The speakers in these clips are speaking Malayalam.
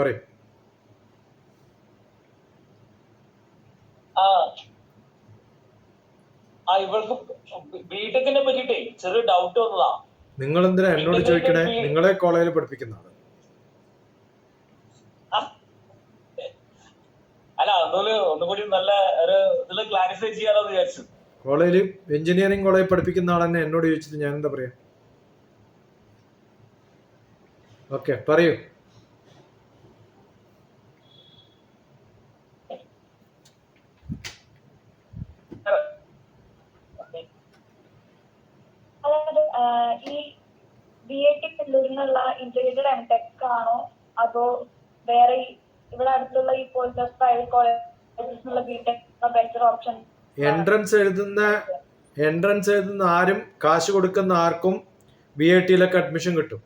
പറയും. ഇവൾക്ക് ബിടെക്കിനെ പറ്റിട്ടേ ചെറിയ ഡൗട്ട് വന്നതാ. നിങ്ങൾ എന്തിനാ എന്നോട് ചോദിക്കണേ? നിങ്ങളെ കോളേജിൽ പഠിപ്പിക്കുന്ന ആൾ അല്ല ഒന്നുകൂടി ഒന്നുകൂടി നല്ല ഒരു ഇതിൽ ക്ലാരിഫൈ ചെയ്യാലോ വിചാരിച്ചു. കോളേജിൽ എഞ്ചിനീയറിംഗ് കോളേജിൽ പഠിപ്പിക്കുന്ന ആൾ തന്നെ എന്നോട് ചോദിച്ചിട്ട് ഞാൻ എന്താ പറയാ? ഓക്കെ പറയൂ അതായത് ആഹ് ഈ ബി ഐ ടി കല്ലൂരിൽ നിന്നുള്ള ഇന്റഗ്രേറ്റഡ് എം ടെക് ആണോ അതോ വേറെ ഇവിടെ അടുത്തുള്ള ഈ പോലത്തെ private കോളേജസിലുള്ള B tech better option entrance എഴുതുന്ന എൻട്രൻസ് എഴുതുന്ന ആരും കാശ് കൊടുക്കുന്ന ആർക്കും ബി ഐ ടിയിലൊക്കെ അഡ്മിഷൻ കിട്ടും.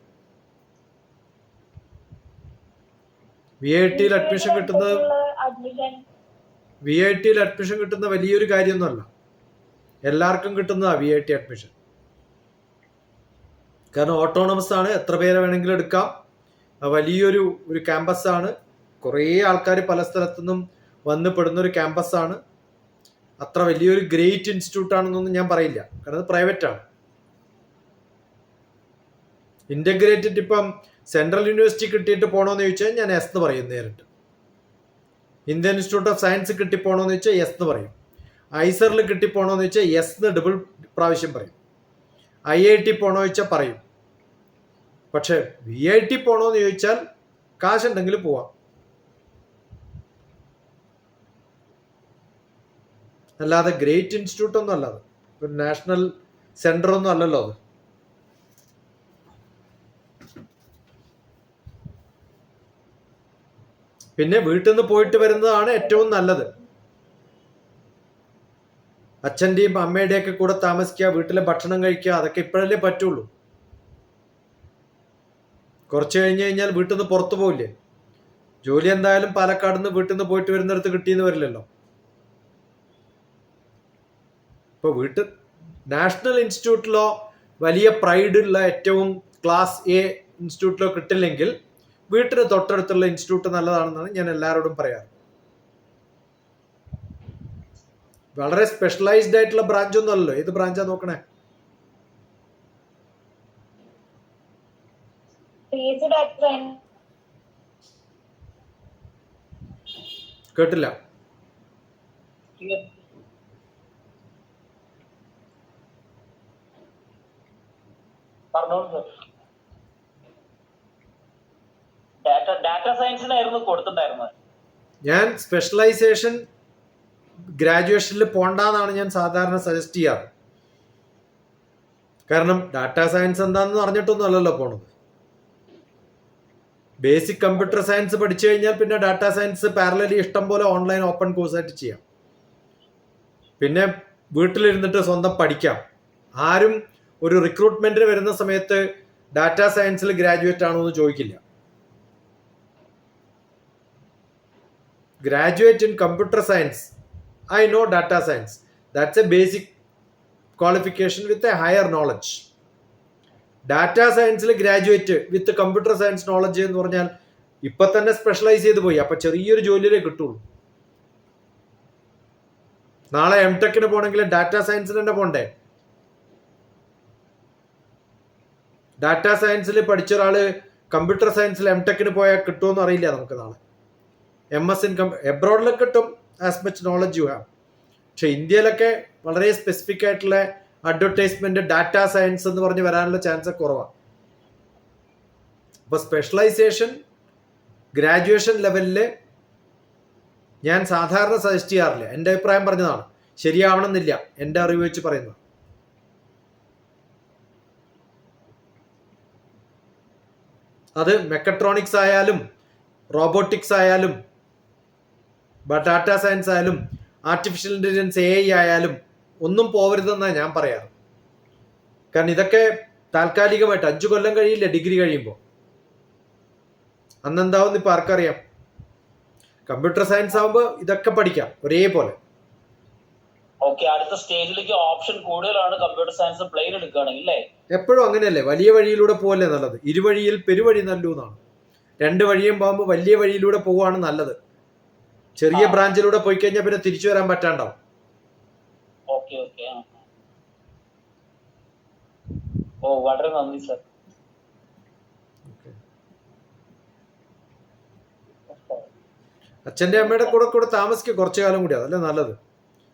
വി ഐ ടിയിൽ അഡ്മിഷൻ കിട്ടുന്നത് വി ഐ ടിയിൽ അഡ്മിഷൻ കിട്ടുന്ന വലിയൊരു കാര്യമൊന്നുമല്ല. എല്ലാവർക്കും കിട്ടുന്നതാ വി ഐ ടി അഡ്മിഷൻ കാരണം ഓട്ടോണമസ് ആണ് എത്ര പേരെ വേണമെങ്കിലും എടുക്കാം. വലിയൊരു ഒരു ക്യാമ്പസ് ആണ് കുറേ ആൾക്കാർ പല സ്ഥലത്തു നിന്നും വന്ന് പെടുന്ന ഒരു ക്യാമ്പസ് ആണ് അത്ര വലിയൊരു ഗ്രേറ്റ് ഇൻസ്റ്റിറ്റ്യൂട്ട് ആണെന്നൊന്നും ഞാൻ പറയില്ല. കാരണം അത് പ്രൈവറ്റ് ആണ് ഇന്റഗ്രേറ്റഡ് ഇപ്പം സെൻട്രൽ യൂണിവേഴ്സിറ്റി കിട്ടിയിട്ട് പോകണമെന്ന് ചോദിച്ചാൽ ഞാൻ എസ് എന്ന് പറയും നേരിട്ട്. ഇന്ത്യൻ ഇൻസ്റ്റിറ്റ്യൂട്ട് ഓഫ് സയൻസ് കിട്ടിപ്പോണോന്ന് വെച്ചാൽ എസ് എന്ന് പറയും. ഐസറിൽ കിട്ടിപ്പോണോന്ന് വെച്ചാൽ എസ് എന്ന് ഡബിൾ പ്രാവശ്യം പറയും. ഐ ഐ ടി പോണോ ചോദിച്ചാൽ പറയും. പക്ഷെ വി ഐ ടി പോണോന്ന് ചോദിച്ചാൽ കാശുണ്ടെങ്കിൽ പോവാം. അല്ലാതെ ഗ്രേറ്റ് ഇൻസ്റ്റിറ്റ്യൂട്ട് ഒന്നും അല്ല അത്. ഒരു നാഷണൽ സെന്റർ ഒന്നും അല്ലല്ലോ അത്. പിന്നെ വീട്ടിൽ നിന്ന് പോയിട്ട് വരുന്നതാണ് ഏറ്റവും നല്ലത്. അച്ഛന്റെയും അമ്മയുടെയൊക്കെ കൂടെ താമസിക്കുക വീട്ടിലെ ഭക്ഷണം കഴിക്കുക അതൊക്കെ ഇപ്പോഴല്ലേ പറ്റുള്ളൂ. കുറച്ച് കഴിഞ്ഞ് കഴിഞ്ഞാൽ വീട്ടിൽ നിന്ന് പുറത്തു പോവില്ലേ? ജോലി എന്തായാലും പാലക്കാട് നിന്ന് വീട്ടിൽ നിന്ന് പോയിട്ട് വരുന്നിടത്ത് കിട്ടിയെന്ന് വരില്ലല്ലോ. ഇപ്പൊ വീട്ടിൽ നാഷണൽ ഇൻസ്റ്റിറ്റ്യൂട്ടിലോ വലിയ പ്രൈഡ് ഉള്ള ഏറ്റവും ക്ലാസ് എ ഇൻസ്റ്റിറ്റ്യൂട്ടിലോ കിട്ടില്ലെങ്കിൽ വീട്ടിന് തൊട്ടടുത്തുള്ള ഇൻസ്റ്റിറ്റ്യൂട്ട് നല്ലതാണെന്നാണ് ഞാൻ എല്ലാവരോടും പറയാറ്. വളരെ സ്പെഷ്യലൈസ്ഡ് ആയിട്ടുള്ള ബ്രാഞ്ച് ഒന്നും അല്ലല്ലോ ഏത് ബ്രാഞ്ചാ നോക്കണേ പി എച്ച് ഡാറ്റ കേട്ടില്ല. ഞാൻ സ്പെഷ്യലൈസേഷൻ ഗ്രാജുവേഷനിൽ പോണ്ടെന്നാണ് ഞാൻ സാധാരണ സജസ്റ്റ് ചെയ്യാറ്. കാരണം ഡാറ്റാ സയൻസ് എന്താണെന്ന് അറിഞ്ഞിട്ടൊന്നും അല്ലല്ലോ പോണത്. ബേസിക് കമ്പ്യൂട്ടർ സയൻസ് പഠിച്ചു കഴിഞ്ഞാൽ പിന്നെ ഡാറ്റാ സയൻസ് പാരലലി ഇഷ്ടം പോലെ ഓൺലൈൻ ഓപ്പൺ കോഴ്സായിട്ട് ചെയ്യാം. പിന്നെ വീട്ടിലിരുന്നിട്ട് സ്വന്തം പഠിക്കാം. ആരും ഒരു റിക്രൂട്ട്മെന്റിന് വരുന്ന സമയത്ത് ഡാറ്റാ സയൻസിൽ ഗ്രാജുവേറ്റ് ആണോ എന്ന് ചോദിക്കില്ല. Graduate in computer science I know data science that's a basic qualification with a higher knowledge. Data സയൻസിൽ graduate with computer science knowledge എന്ന് പറഞ്ഞാൽ ഇപ്പൊ തന്നെ സ്പെഷ്യലൈസ് ചെയ്ത് പോയി. അപ്പൊ ചെറിയൊരു ജോലിയിലേ കിട്ടുള്ളൂ. നാളെ എം ടെക്കിന് പോകണമെങ്കിൽ ഡാറ്റാ സയൻസിന് തന്നെ പോണ്ടേ? ഡാറ്റാ സയൻസിൽ പഠിച്ച ഒരാൾ കമ്പ്യൂട്ടർ സയൻസിൽ എം ടെക്കിന് പോയാൽ കിട്ടുമെന്ന് അറിയില്ല നമുക്ക് നാളെ. എം എസ് ഇൻ കം എബ്രോഡിലൊക്കെ കിട്ടും. As much knowledge you have പക്ഷെ ഇന്ത്യയിലൊക്കെ വളരെ സ്പെസിഫിക് ആയിട്ടുള്ള അഡ്വർടൈസ്മെന്റ് ഡാറ്റ സയൻസ് എന്ന് പറഞ്ഞ് വരാനുള്ള ചാൻസ് കുറവാണ് അപ്പൊ സ്പെഷ്യലൈസേഷൻ ഗ്രാജുവേഷൻ ലെവലിൽ ഞാൻ സാധാരണ സജസ്റ്റ് ചെയ്യാറില്ല. എന്റെ അഭിപ്രായം പറഞ്ഞതാണ്. ശരിയാവണമെന്നില്ല. എന്റെ അറിവ് വെച്ച് പറയുന്നത്. അത് മെക്കട്രോണിക്സ് ആയാലും റോബോട്ടിക്സ് ആയാലും ഡാറ്റ സയൻസ് ആയാലും ആർട്ടിഫിഷ്യൽ ഇന്റലിജൻസ് എ ആയാലും ഒന്നും പോവരുതെന്നാണ് ഞാൻ പറയാറ്. കാരണം ഇതൊക്കെ താൽക്കാലികമായിട്ട് അഞ്ചു കൊല്ലം കഴിയില്ല ഡിഗ്രി കഴിയുമ്പോൾ അന്നെന്താവുന്ന ഇപ്പൊ ആർക്കറിയാം? കമ്പ്യൂട്ടർ സയൻസ് ആകുമ്പോൾ ഇതൊക്കെ പഠിക്കാം ഒരേപോലെ. ഓക്കെ അടുത്ത സ്റ്റേജിലേക്ക് ഓപ്ഷൻ കൂടുതലാണ് കമ്പ്യൂട്ടർ സയൻസ് പ്ലെയിൻ എടുക്കുകയാണെങ്കിൽ അല്ലേ? എപ്പോഴും അങ്ങനെയല്ലേ വലിയ വഴിയിലൂടെ പോവല്ലേ നല്ലത്? ഇരുവഴിയിൽ പെരുവഴി നല്ലു എന്നാണ്. രണ്ട് വഴിയും പോകുമ്പോൾ വലിയ വഴിയിലൂടെ പോവാണ് നല്ലത്. ചെറിയ. ബ്രാഞ്ചിലൂടെ പോയി കഴിഞ്ഞാൽ പിന്നെ തിരിച്ചു വരാൻ പറ്റാണ്ടാവും. ഓക്കെ ഓക്കെ ആ. ഓ വളരെ നന്ദി സർ അച്ഛന്റെ അമ്മയുടെ കൂടെ കൂടെ താമസിക്കുക കുറച്ചു കാലം കൂടി അതല്ലേ നല്ലത്?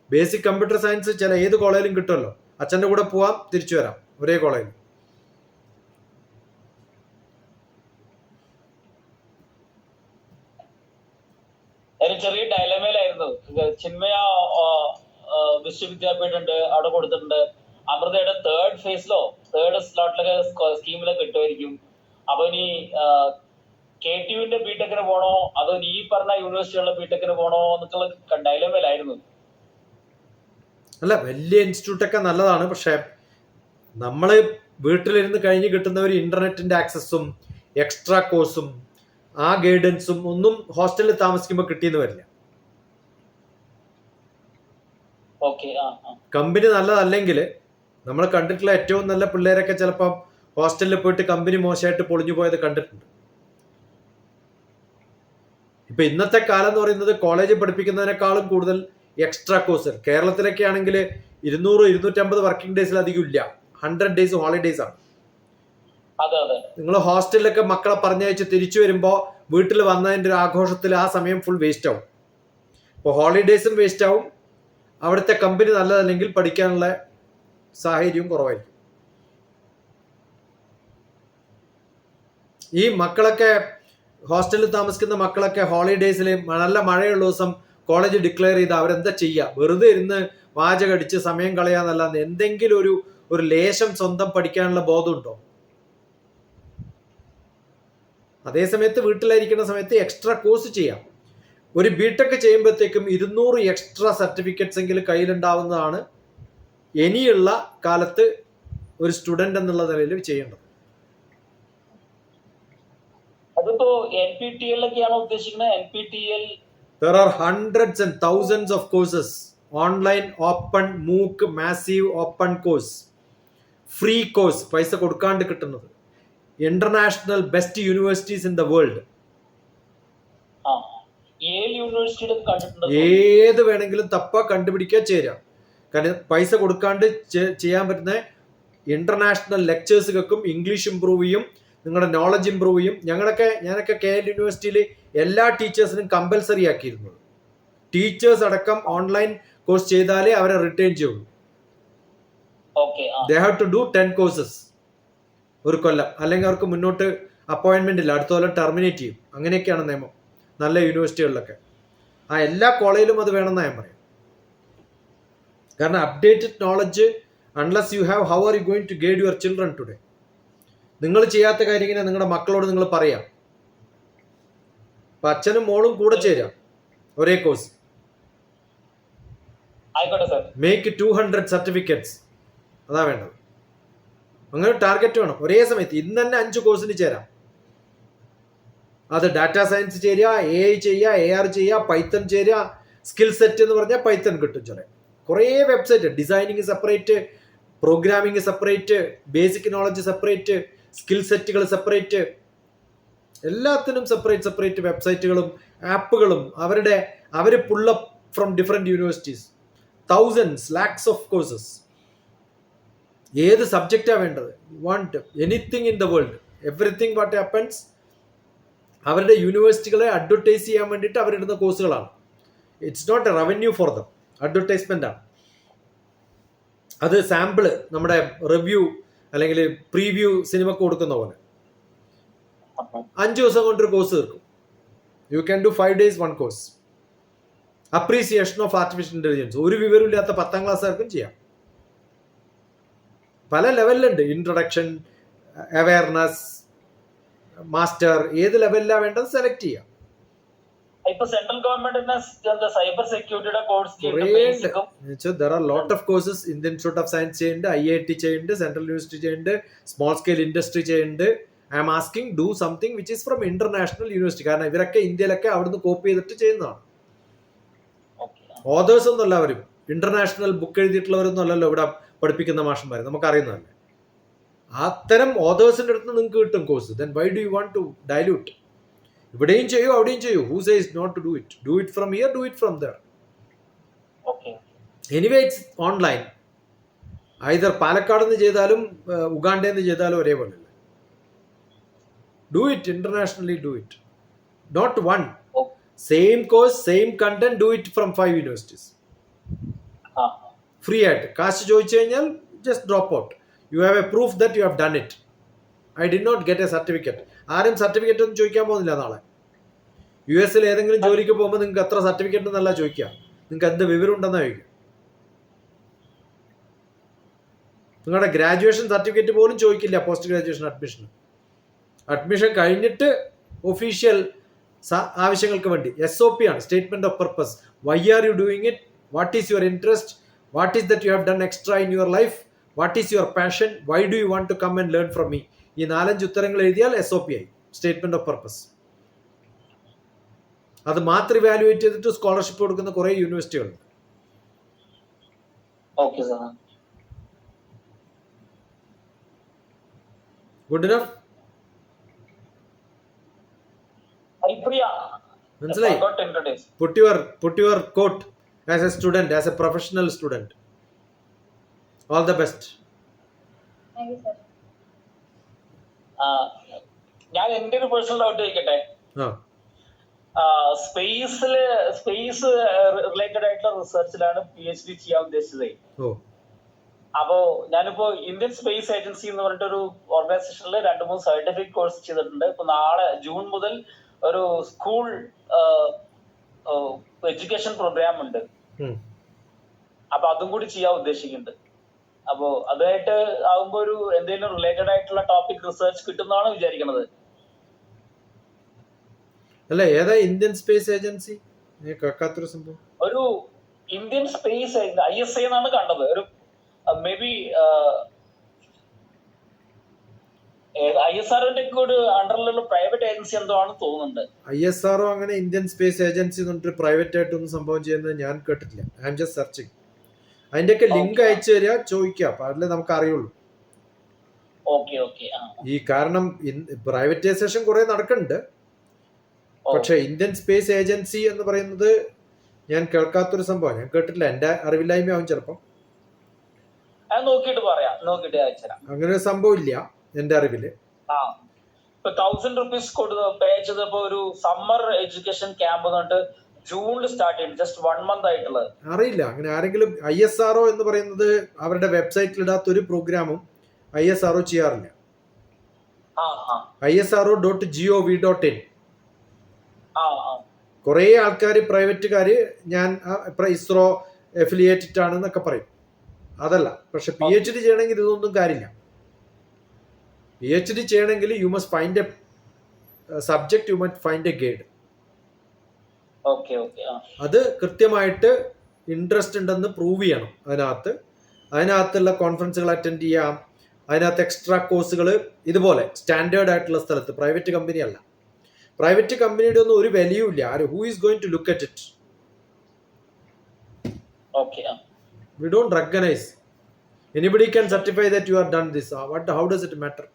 ബേസിക് കമ്പ്യൂട്ടർ സയൻസ് ചില ഏത് കോളേജിലും കിട്ടുമല്ലോ. അച്ഛന്റെ കൂടെ പോവാം തിരിച്ചു വരാം ഒരേ കോളേജിൽ. ചെറിയ ഡയലമയിലായിരുന്നു ചിന്മയ വിശ്വവിദ്യാപീഠം ഉണ്ട് അവിടെ കൊടുത്തിട്ടുണ്ട്. അമൃതയുടെ തേർഡ് ഫേസിലോ തേർഡ് സ്ലോട്ടിലൊക്കെ സ്കീമിലൊക്കെ കിട്ടുമായിരിക്കും. അപ്പൊ ഇനി കെ ടി ബിടെക്കിന് പോണോ? അതോ ഈ പറഞ്ഞ യൂണിവേഴ്സിറ്റിയുള്ള ബിടെക്കിന് പോണോ എന്നൊക്കെയുള്ള ഡയലോഗിലായിരുന്നു അല്ല വലിയ ഇൻസ്റ്റിറ്റ്യൂട്ട് ഒക്കെ നല്ലതാണ്. പക്ഷെ നമ്മൾ വീട്ടിലിരുന്ന് കഴിഞ്ഞ് കിട്ടുന്ന ഒരു ഇന്റർനെറ്റിന്റെ ആക്സസും എക്സ്ട്രാ കോഴ്സും ആ ഗൈഡൻസും ഒന്നും ഹോസ്റ്റലിൽ താമസിക്കുമ്പോൾ കിട്ടിയെന്ന് വരില്ല ഓക്കെ ആ ആ കമ്പനി നല്ലതല്ലെങ്കിൽ നമ്മൾ കണ്ടിട്ടുള്ള ഏറ്റവും നല്ല പിള്ളേരൊക്കെ ചിലപ്പം ഹോസ്റ്റലിൽ പോയിട്ട് കമ്പനി മോശമായിട്ട് പൊളിഞ്ഞു പോയത് കണ്ടിട്ടുണ്ട്. ഇപ്പൊ ഇന്നത്തെ കാലം എന്ന് പറയുന്നത് കോളേജിൽ പഠിപ്പിക്കുന്നതിനേക്കാളും കൂടുതൽ എക്സ്ട്രാ കോഴ്സ് കേരളത്തിലൊക്കെ ആണെങ്കിൽ ഇരുന്നൂറ് ഇരുന്നൂറ്റമ്പത് വർക്കിംഗ് ഡേയ്സിലധികം ഇല്ല. ഹൺഡ്രഡ് ഡേയ്സ് ഹോളിഡേയ്സ് ആണ്. നിങ്ങൾ ഹോസ്റ്റലിലൊക്കെ മക്കളെ പറഞ്ഞയച്ച് തിരിച്ചു വരുമ്പോൾ വീട്ടിൽ വന്നതിന്റെ ഒരു ആഘോഷത്തിൽ ആ സമയം ഫുൾ വേസ്റ്റ് ആവും. അപ്പോൾ ഹോളിഡേയ്സും വേസ്റ്റ് ആവും. അവിടുത്തെ കമ്പനി നല്ലതല്ലെങ്കിൽ പഠിക്കാനുള്ള സാഹചര്യവും കുറവായിരിക്കും. ഈ മക്കളൊക്കെ ഹോസ്റ്റലിൽ താമസിക്കുന്ന മക്കളൊക്കെ ഹോളിഡേയ്സിൽ നല്ല മഴയുള്ള ദിവസം കോളേജ് ഡിക്ലെയർ ചെയ്ത് അവരെന്താ ചെയ്യുക വെറുതെ ഇരുന്ന് വാചകടിച്ച് സമയം കളയാന്നല്ലാതെ എന്തെങ്കിലും ഒരു ഒരു ലേശം സ്വന്തം പഠിക്കാനുള്ള ബോധമുണ്ടോ? അതേസമയത്ത് വീട്ടിലായിരിക്കുന്ന സമയത്ത് എക്സ്ട്രാ കോഴ്സ് ചെയ്യാം. ഒരു ബി ടെക് ചെയ്യുമ്പോഴത്തേക്കും ഇരുന്നൂറ് എക്സ്ട്രാ സർട്ടിഫിക്കറ്റ്സ് എങ്കിലും കയ്യിലുണ്ടാവുന്നതാണ് ഇനിയുള്ള കാലത്ത് ഒരു സ്റ്റുഡന്റ് എന്നുള്ള നിലയിൽ ചെയ്യേണ്ടത്. അതിപ്പോ എൻ പി ടി ഉദ്ദേശിക്കുന്നത്? N P T L there are hundreds and thousands of courses online open MOOC massive open course free course പൈസ കൊടുക്കാണ്ട് കിട്ടുന്നത്. International best universities in the world ആ. ഏത് വേണമെങ്കിലും തപ്പ കണ്ടുപിടിക്കുക ചേരാം. കാരണം പൈസ കൊടുക്കാണ്ട് ചെയ്യാൻ പറ്റുന്ന ഇന്റർനാഷണൽ ലെക്ചേഴ്സ് കേൾക്കും ഇംഗ്ലീഷ് ഇമ്പ്രൂവ് ചെയ്യും നിങ്ങളുടെ നോളജ് ഇമ്പ്രൂവ് ചെയ്യും. ഞങ്ങളൊക്കെ ഞാനൊക്കെ കെ എൽ യൂണിവേഴ്സിറ്റിയിൽ എല്ലാ ടീച്ചേഴ്സിനും കമ്പൽസറി ആക്കിയിരുന്നത് ടീച്ചേഴ്സ് അടക്കം ഓൺലൈൻ കോഴ്സ് ചെയ്താലേ അവരെ റിട്ടേൺ ചെയ്യുള്ളൂ. They have to do ten courses ഒരു കൊല്ലം. അല്ലെങ്കിൽ അവർക്ക് മുന്നോട്ട് അപ്പോയിന്റ്മെന്റ് ഇല്ല. അടുത്ത കൊല്ലം ടെർമിനേറ്റ് ചെയ്യും. അങ്ങനെയൊക്കെയാണ് നിയമം. നല്ല യൂണിവേഴ്സിറ്റികളിലൊക്കെ ആ എല്ലാ കോളേജിലും അത് വേണമെന്നാണ് ഞാൻ പറയും. കാരണം updated knowledge unless you have how are you going to guide your children today നിങ്ങൾ ചെയ്യാത്ത കാര്യങ്ങനെ നിങ്ങളുടെ മക്കളോട് നിങ്ങൾ പറയാം. അപ്പൊ അച്ഛനും മോളും കൂടെ ചേരാം ഒരേ course make two hundred certificates അതാ വേണ്ടത്. അങ്ങനെ ടാർഗറ്റ് വേണം. ഒരേ സമയത്ത് ഇന്ന് തന്നെ അഞ്ച് കോഴ്സിന് ചേരാം. അത് ഡാറ്റാ സയൻസ് ചേരുക എ ഐ ചെയ്യുക എ ആർ ചെയ്യുക പൈത്തൺ ചേരുക സ്കിൽ സെറ്റ് എന്ന് പറഞ്ഞാൽ പൈത്തൺ കിട്ടും ചെറിയ. കുറേ website designing separate programming separate basic knowledge separate skill സെറ്റുകൾ സെപ്പറേറ്റ് എല്ലാത്തിനും സെപ്പറേറ്റ് സെപ്പറേറ്റ് വെബ്സൈറ്റുകളും ആപ്പുകളും അവരുടെ അവർ pull up from different universities thousands lakhs of courses ഏത് സബ്ജക്റ്റാണ് വേണ്ടത്? Want anything in the world everything what happens അവരുടെ യൂണിവേഴ്സിറ്റികളെ അഡ്വർടൈസ് ചെയ്യാൻ വേണ്ടിയിട്ട് അവരിടുന്ന കോഴ്സുകളാണ് it's not a revenue for them advertisement ആണ്. അത് സാമ്പിൾ നമ്മുടെ റിവ്യൂ അല്ലെങ്കിൽ പ്രീവ്യൂ സിനിമക്ക് കൊടുക്കുന്ന പോലെ. അഞ്ച് ദിവസം കൊണ്ടൊരു കോഴ്സ് തീർക്കും. You can do five days one course appreciation of artificial intelligence ഒരു വിവരമില്ലാത്ത പത്താം ക്ലാസ്സുകാർക്കും ചെയ്യാം. പല ലെവലിലുണ്ട് ഇൻട്രൊഡക്ഷൻ അവയർനെസ് മാസ്റ്റർ ഏത് ലെവലിലാണ് വേണ്ടത്? സെലക്ട് ചെയ്യാം. ഇപ്പൊ സെൻട്രൽ ഗവൺമെന്റിന്റെ cyber സെക്യൂരിറ്റിയുടെ course there are lot of courses Indian institute of science ചെയ്യുന്നുണ്ട് ഐ ഐ ടി ചെയ്യുന്നുണ്ട് സെൻട്രൽ യൂണിവേഴ്സിറ്റി ചെയ്യുന്നുണ്ട് സ്മോൾ സ്കെയിൽ ഇൻഡസ്ട്രി ചെയ്യുന്നുണ്ട്. I am asking do something which is from international university കാരണം ഇവരൊക്കെ ഇന്ത്യയിലൊക്കെ അവിടുന്ന് കോപ്പി ചെയ്തിട്ട് ചെയ്യുന്നതാണ്. ഓതേഴ്സ് ഒന്നും അവരും. ഇന്റർനാഷണൽ ബുക്ക് എഴുതിയിട്ടുള്ളവരൊന്നും അല്ലല്ലോ ഇവിടെ പഠിപ്പിക്കുന്ന മാഷന്മാർ നമുക്കറിയുന്നതല്ലേ? അത്തരം ഓതേഴ്സിന്റെ അടുത്ത് നിങ്ങൾക്ക് കിട്ടും course then why do you want to dilute ഇവിടെയും ചെയ്യൂ അവിടെയും ചെയ്യൂ. Who says not to do it do it from here do it from there anyway it's online either Palakkad നിന്ന് ചെയ്താലും ഉഗാണ്ടയിൽ നിന്ന് ചെയ്താലും ഒരേപോലെ do it internationally do it not one same course same content do it from five universities free ആയിട്ട്. കാശ് ചോദിച്ചു കഴിഞ്ഞാൽ just drop out you have a proof that you have done it I did not get a certificate ആരും സർട്ടിഫിക്കറ്റ് ഒന്നും ചോദിക്കാൻ പോകുന്നില്ല നാളെ. യു എസിൽ ഏതെങ്കിലും ജോലിക്ക് പോകുമ്പോൾ നിങ്ങൾക്ക് എത്ര സർട്ടിഫിക്കറ്റ് എന്നല്ല ചോദിക്കുക. നിങ്ങൾക്ക് എന്ത് വിവരം ഉണ്ടെന്നാണ് ചോദിക്കുക. നിങ്ങളുടെ ഗ്രാജുവേഷൻ സർട്ടിഫിക്കറ്റ് പോലും ചോദിക്കില്ല പോസ്റ്റ് ഗ്രാജുവേഷൻ അഡ്മിഷൻ അഡ്മിഷൻ കഴിഞ്ഞിട്ട് ഒഫീഷ്യൽ ആവശ്യങ്ങൾക്ക് വേണ്ടി എസ് ഒ പി ആണ് statement of purpose why are you doing it what is your interest what is that you have done extra in your life what is your passion why do you want to come and learn from me ഈ നാലഞ്ച് ഉത്തരങ്ങൾ എഴുതിയാൽ എസ് ഒ പി ആയി. സ്റ്റേറ്റ്മെന്റ് ഓഫ് പർപ്പസ് അത് മാത്രം ഇവാലുവേറ്റ് ചെയ്തിട്ട് സ്കോളർഷിപ്പ് കൊടുക്കുന്ന കുറെ യൂണിവേഴ്സിറ്റികളുണ്ട് ഗുഡ് ഇനഫ് മനസ്സിലായി put your put your coat as a student as a professional student. As the best ഞാൻ എന്റെ ഒരു പേഴ്സണൽ ഡൗട്ട് ചോദിക്കട്ടെ? സ്പേസിൽ സ്പേസിൽ സ്പേസ് റിലേറ്റഡ് ആയിട്ടുള്ള റിസർച്ചിലാണ് പി എച്ച് ഡി ചെയ്യാൻ ഉദ്ദേശിച്ചത്. അപ്പോ ഞാനിപ്പോ ഇന്ത്യൻ സ്പേസ് ഏജൻസി എന്ന് പറഞ്ഞിട്ട് ഒരു ഓർഗനൈസേഷനിൽ രണ്ട് മൂന്ന് സർട്ടിഫിക്കറ്റ് കോഴ്സ് ചെയ്തിട്ടുണ്ട്. ഇപ്പൊ നാളെ ജൂൺ മുതൽ ഒരു സ്കൂൾ എഡ്യൂക്കേഷൻ പ്രോഗ്രാം ഉണ്ട്. അപ്പൊ അതും കൂടി ചെയ്യാൻ ഉദ്ദേശിക്കുന്നുണ്ട്. അപ്പോ അതായിട്ട് ആകുമ്പോ ഒരു എന്തെങ്കിലും റിലേറ്റഡ് ആയിട്ടുള്ള ടോപ്പിക് റിസർച്ച് കിട്ടുന്നതാണ് വിചാരിക്കുന്നത് അല്ല ഏതാ ഇന്ത്യൻ സ്പേസ് ഏജൻസി കേൾക്കാത്തൊരു സംഭവം. ഒരു Indian space I S I എന്നാണ് കണ്ടത്. ഒരു മേ ബി ഐ എസ് ഒക്കെ ഒരു അണ്ടറിലുള്ള പ്രൈവറ്റ് ഏജൻസി എന്തോ ആണ് തോന്നുന്നുണ്ട്. ഐ എസ് ആർഒ അങ്ങനെ ഇന്ത്യൻ സ്പേസ് ഏജൻസി എന്ന് പറഞ്ഞിട്ട് പ്രൈവറ്റ് ആയിട്ടൊന്നും സംഭവം ചെയ്യുന്നത് ഞാൻ കേട്ടിട്ടില്ല. ഐ എം ജസ്റ്റ് സെർച്ചിങ് അതിന്റെയൊക്കെ ലിങ്ക്. അയച്ചു തരിക ചോദിക്കുക അപ്പൊ അതിലേ നമുക്ക് അറിയുള്ളൂ ഈ കാരണം പ്രൈവറ്റൈസേഷൻ കുറെ നടക്കുന്നുണ്ട്. പക്ഷെ ഇന്ത്യൻ സ്പേസ് ഏജൻസി എന്ന് പറയുന്നത് ഞാൻ കേൾക്കാത്തൊരു സംഭവം ഞാൻ കേട്ടിട്ടില്ല. എന്റെ ചിലപ്പം. പറയാം. നോക്കിയിട്ട് അയച്ചുതരാം അങ്ങനെ ഒരു സംഭവം ഇല്ല എന്റെ അറിവിൽ. തൗസൻഡ് റുപ്പീസ് കൊടുത്ത് പേ ചെയ്തപ്പോ ഒരു സമ്മർ എഡ്യൂക്കേഷൻ ക്യാമ്പ് എന്നിട്ട് ജൂണിൽ സ്റ്റാർട്ട് ചെയ്യും ജസ്റ്റ് വൺ മന്ത് ആയിട്ടുള്ളത്. അറിയില്ല. അങ്ങനെ ആരെങ്കിലും ഐ എസ് ആർഒ എന്ന് പറയുന്നത് അവരുടെ വെബ്സൈറ്റിൽ ഇടാത്ത ഒരു പ്രോഗ്രാമും ഐ എസ് ആർഒ ചെയ്യാറില്ല. I S R O dot G O V dot in കുറേ ആൾക്കാർ പ്രൈവറ്റുകാർ ഞാൻ ഇസ്രോ എഫിലിയേറ്റഡ് ആണെന്നൊക്കെ പറയും. അതല്ല. പക്ഷെ പി എച്ച് ഡി ചെയ്യണമെങ്കിൽ ഇതൊന്നും കാര്യമില്ല. പി എച്ച് ഡി ചെയ്യണമെങ്കിൽ you must find a subject you must find a guide അത് കൃത്യമായിട്ട് ഇൻട്രസ്റ്റ് ഉണ്ടെന്ന് പ്രൂവ് ചെയ്യണം അതിനകത്ത്. അതിനകത്തുള്ള കോൺഫറൻസുകൾ അറ്റൻഡ് ചെയ്യാം. അതിനകത്ത് എക്സ്ട്രാ കോഴ്സുകൾ ഇതുപോലെ സ്റ്റാൻഡേർഡ് ആയിട്ടുള്ള സ്ഥലത്ത് പ്രൈവറ്റ് കമ്പനി അല്ല. പ്രൈവറ്റ് കമ്പനിയുടെ ഒന്നും ഒരു വാല്യൂ ഇല്ല. ആര് who is going to look at it we don't recognise anybody can certify that you are done this what how does it matter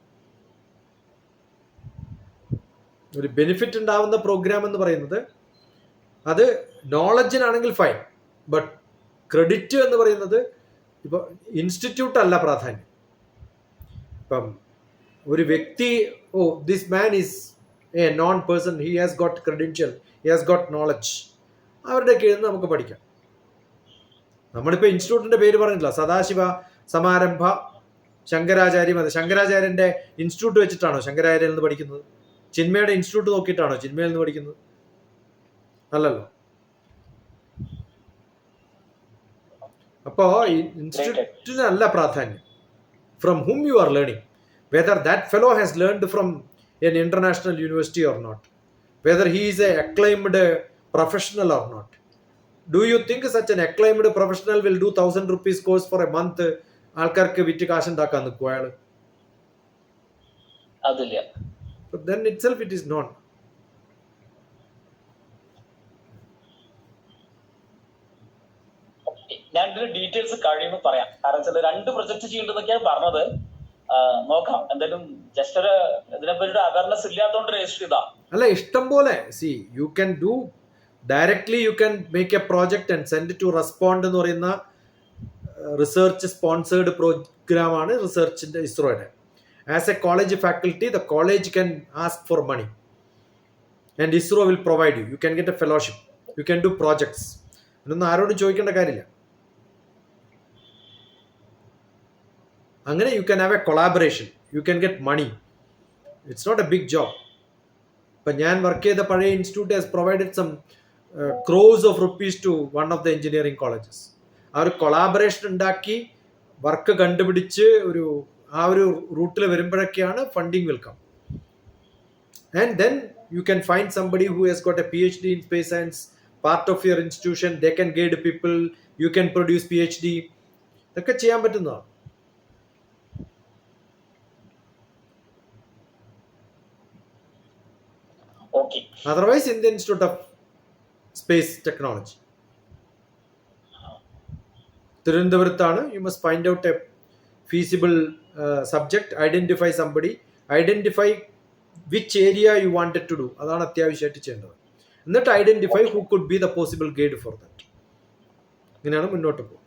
ഒരു ബെനിഫിറ്റ് ഉണ്ടാവുന്ന പ്രോഗ്രാം എന്ന് പറയുന്നത് അത് നോളജിനാണെങ്കിൽ ഫൈൻ ബട്ട് ക്രെഡിറ്റ് എന്ന് പറയുന്നത് ഇപ്പോൾ ഇൻസ്റ്റിറ്റ്യൂട്ട് അല്ല പ്രാധാന്യം. ഇപ്പം ഒരു വ്യക്തി ഓ this man is a known person he has got credential he has got knowledge അവരുടെ കീഴിൽ നിന്ന് നമുക്ക് പഠിക്കാം. നമ്മളിപ്പോൾ ഇൻസ്റ്റിറ്റ്യൂട്ടിന്റെ പേര് പറഞ്ഞിട്ടില്ല. സദാശിവ സമാരംഭ ശങ്കരാചാര്യ. മത ശങ്കരാചാര്യന്റെ ഇൻസ്റ്റിറ്റ്യൂട്ട് വെച്ചിട്ടാണോ ശങ്കരാചാര്യയിൽ നിന്ന് പഠിക്കുന്നത്? ചിന്മയുടെ ഇൻസ്റ്റിറ്റ്യൂട്ട് നോക്കിയിട്ടാണോ ചിന്മയിൽ നിന്ന് പഠിക്കുന്നത്? അല്ലല്ലോ. അപ്പോ ഇൻസ്റ്റിറ്റ്യൂട്ടിനല്ല പ്രാധാന്യം. From whom you are learning whether that fellow has learned from an international university or not whether he is a acclaimed professional or not do you think such an acclaimed professional will do thousand rupees course for a month ആൾക്കാർക്ക് വിറ്റ് കാശുണ്ടാക്കാൻ നിൽക്കും അയാൾ അയാൾ then it self it is known ഞാൻ ഇതിന്റെ ഡീറ്റെയിൽസ് കഴിയുമ്പോൾ പറയാം. കാരണം വെച്ചാൽ രണ്ട് പ്രൊജക്ട് ചെയ്യേണ്ടതൊക്കെയാണ് പറഞ്ഞത്. നോക്കാം. എന്തായാലും ജസ്റ്റ് ഒരു ഇതിനെപ്പറ്റി അവയർനെസ് ഇല്ലാത്തതുകൊണ്ട് രജിസ്റ്റർ ചെയ്താ. അല്ല ഇഷ്ടം പോലെ. See you can do directly you can make a project and send to respond എന്ന് പറയുന്ന റിസർച്ച് സ്പോൺസേർഡ് പ്രോഗ്രാമാണ് റിസർച്ചിന്റെ ഇസ്രോയുടെ. As a college faculty the college can ask for money and ISRO will provide you you can get a fellowship you can do projects ഇതൊന്നും ആരോടും ചോദിക്കേണ്ട കാര്യമില്ല. അങ്ങനെ you can have a collaboration you can get money it's not a big job ഇപ്പം ഞാൻ വർക്ക് ചെയ്ത പഴയ institute has provided some crores of rupees to one of the engineering colleges ആ ഒരു കൊളാബറേഷൻ ഉണ്ടാക്കി വർക്ക് കണ്ടുപിടിച്ച് ഒരു ആ ഒരു റൂട്ടിൽ വരുമ്പോഴൊക്കെയാണ് funding welcome and then you can find somebody who has got a P H D in space science part of your institution they can guide people you can produce P H D ഇതൊക്കെ ചെയ്യാൻ പറ്റുന്നതാണ്. Otherwise Indian institute of space technology തിരുവനന്തപുരത്താണ് you must find out a feasible subject identify somebody identify which area you wanted to do അതാണ് അത്യാവശ്യമായിട്ട് ചെയ്യേണ്ടത് എന്നിട്ട് identify who could be the possible guide for that ഇങ്ങനെയാണ് മുന്നോട്ട് പോകുന്നത്